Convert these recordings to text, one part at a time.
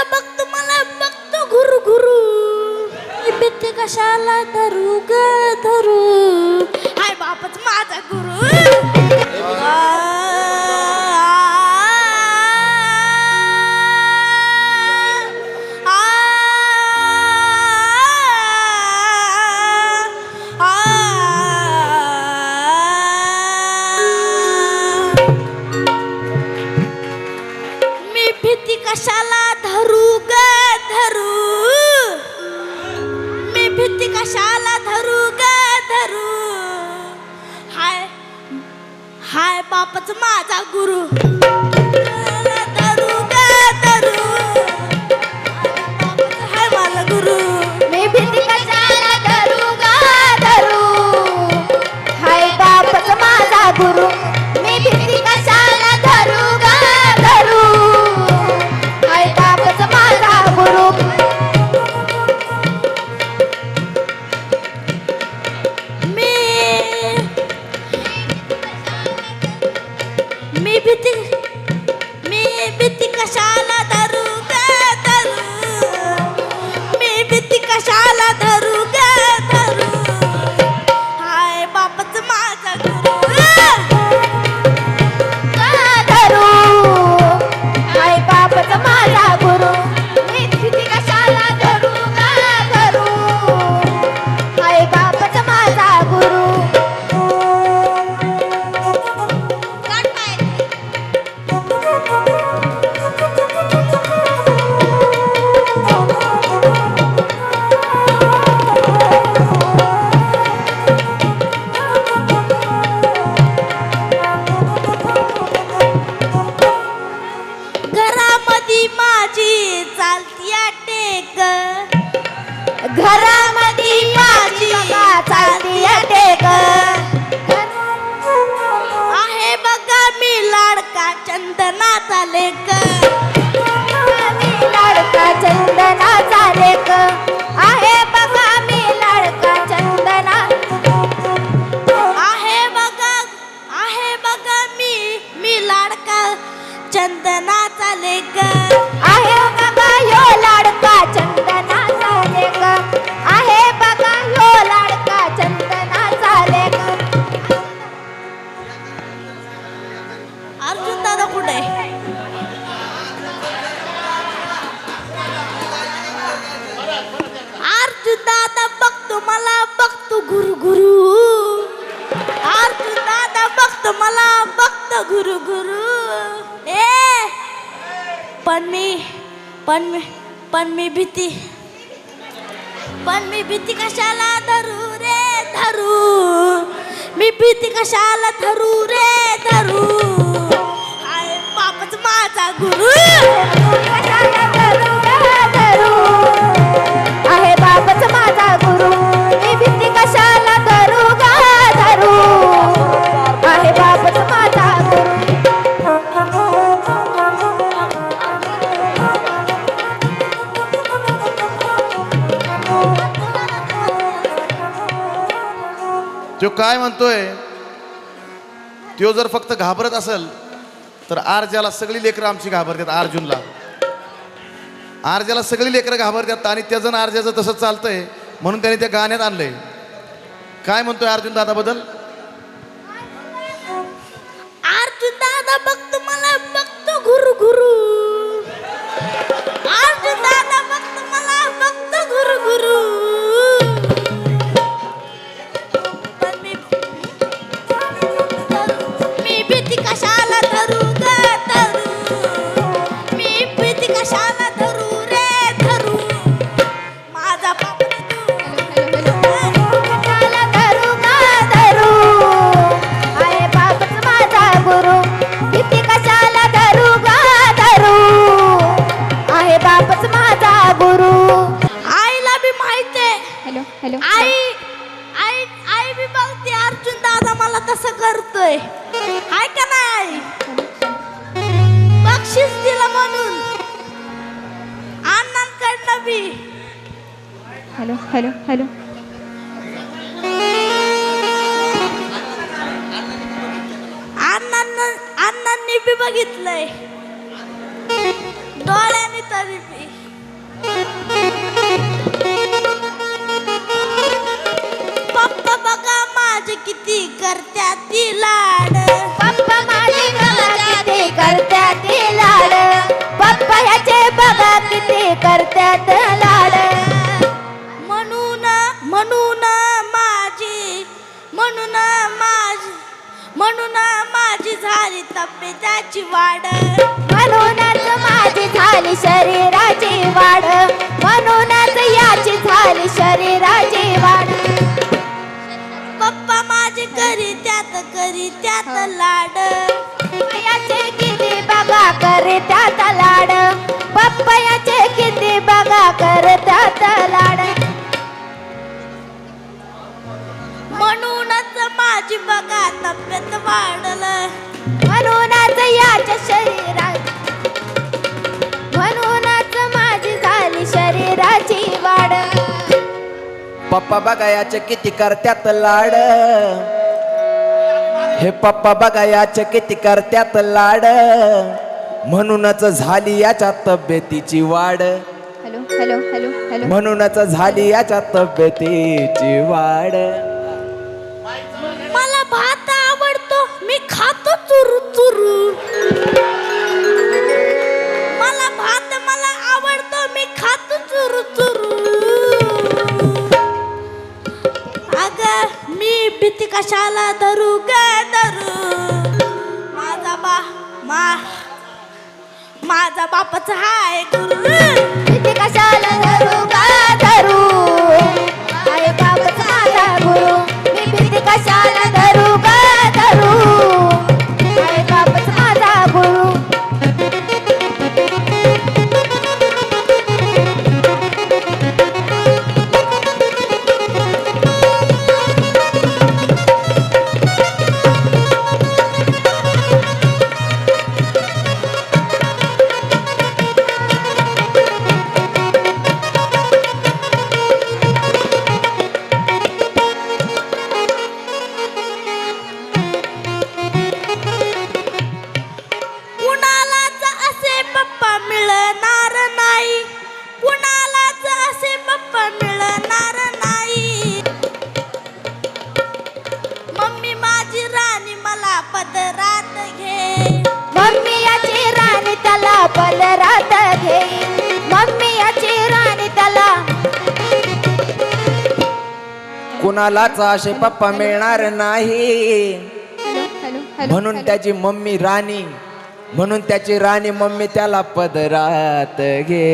मला बघतो मला बघतो गुरु गुरु. मी भीती कशाला धरू ग धरू? बापच माझा गुरु. कर गुरु गुरु। ए! पण मी पण मी पण मी भीती. पण मी भीती कशाला धरू रे धरू? मी भीती कशाला धरू रे धरू? आय बापच माझा गुरु! तो काय म्हणतोय? तो जर फक्त घाबरत असेल तर आरज्याला सगळी लेकरं आमची घाबरतात अर्जुनला. आरज्याला सगळी लेकरं घाबरतात आणि त्याजण आरज्याचं तसं चालतंय म्हणून त्याने त्या गाण्यात आणलंय. काय म्हणतोय अर्जुन दादाबद्दल अर्जुन दादा बघतो मला बघतो गुरु गुरु अर्जुन दादा बघतो मला बघतो गुरु गुरु हॅलो. आई आई आई बी बघते अर्जुन दादा मला तसं करतोय. हाय का नाही आई? बक्षीस दिलं म्हणून. अण्णांकडनं बी. Hello hello hello. अण्णांना अण्णांनी बी बघितलंय. डोळ्याने तरी पी माझे किती करत्या ती लाड? पप्पा माझे बघा किती करत्यात लाड. पप्पा ह्याचे बघा किती करत्यात लाड. म्हणून म्हणून माझी म्हणून माझी म्हणून माझी झाली तब्येताची वाढ. म्हणूनच माझी झाली शरीराची वाढ. करी त्यात करी त्यात लाड. याचे किती बघा करे त्यात लाड. पप्पा याचे किती बघा कर त्यात लाड. म्हणूनच माझी बघा तब्येत वाढल. म्हणूनच याच्या शरीरात म्हणूनच माझी झाली शरीराची वाढ. पप्पा बघा याचे किती करत्यात लाड. हे पप्पा बघा याचे किती करत्यात लाड. म्हणूनच झाली याच्या तब्येतीची वाढ. Hello hello hello hello. म्हणूनच झाली याच्या तब्येतीची वाढ. कशाला धरू ग धरू? माझा बा मा माझा बापच हाय कुणालाच असे पप्पा मिळणार नाही. म्हणून त्याची मम्मी राणी म्हणून त्याची राणी मम्मी त्याला पदरात घे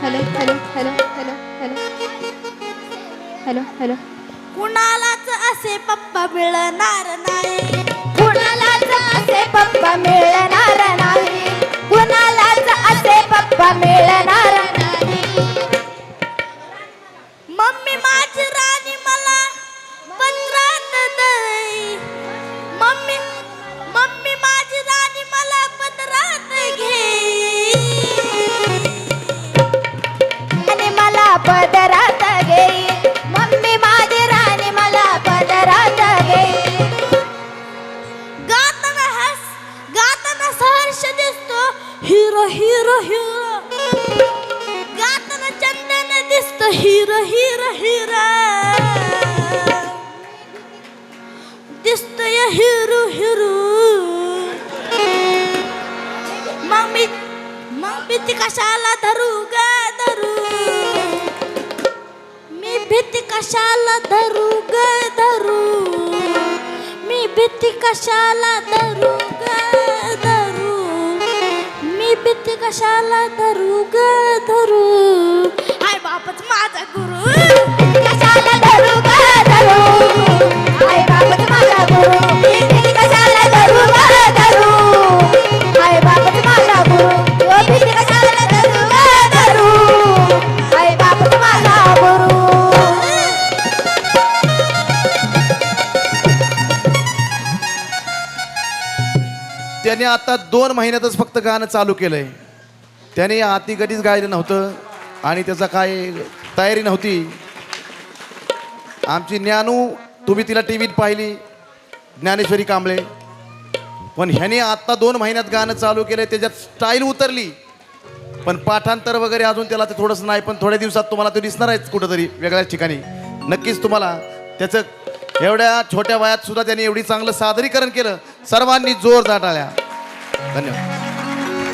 hello hello hello hello hello. Hello hello. कुणालाच असे पप्पा मिळणार नाही. कुणालाच असे पप्पा मिळणार नाही. कुणालाच असे पप्पा मिळणार नाही भीती कशाला धरू ग धरू? मी भीती कशाला धरू ग धरू? मी भीती कशाला धरू ग धरू? मी भीती कशाला धरू ग धरू? त्याने आता दोन महिन्यातच फक्त गाणं चालू केलंय. त्याने आती कधीच गायलं नव्हतं आणि त्याचा काय तयारी नव्हती. आमची ज्ञानू तुम्ही तिला टी व्हीत पाहिली ज्ञानेश्वरी कांबळे. पण ह्याने आत्ता दोन महिन्यात गाणं चालू केलं त्याच्यात स्टाईल उतरली. पण पाठांतर वगैरे अजून त्याला ते थोडंसं नाही पण थोड्या दिवसात तुम्हाला ते दिसणार आहे कुठंतरी वेगळ्याच ठिकाणी. नक्कीच तुम्हाला त्याचं एवढ्या छोट्या वयात सुद्धा त्यांनी एवढी चांगलं सादरीकरण केलं. सर्वांनी जोर टाळ्या धन्यवाद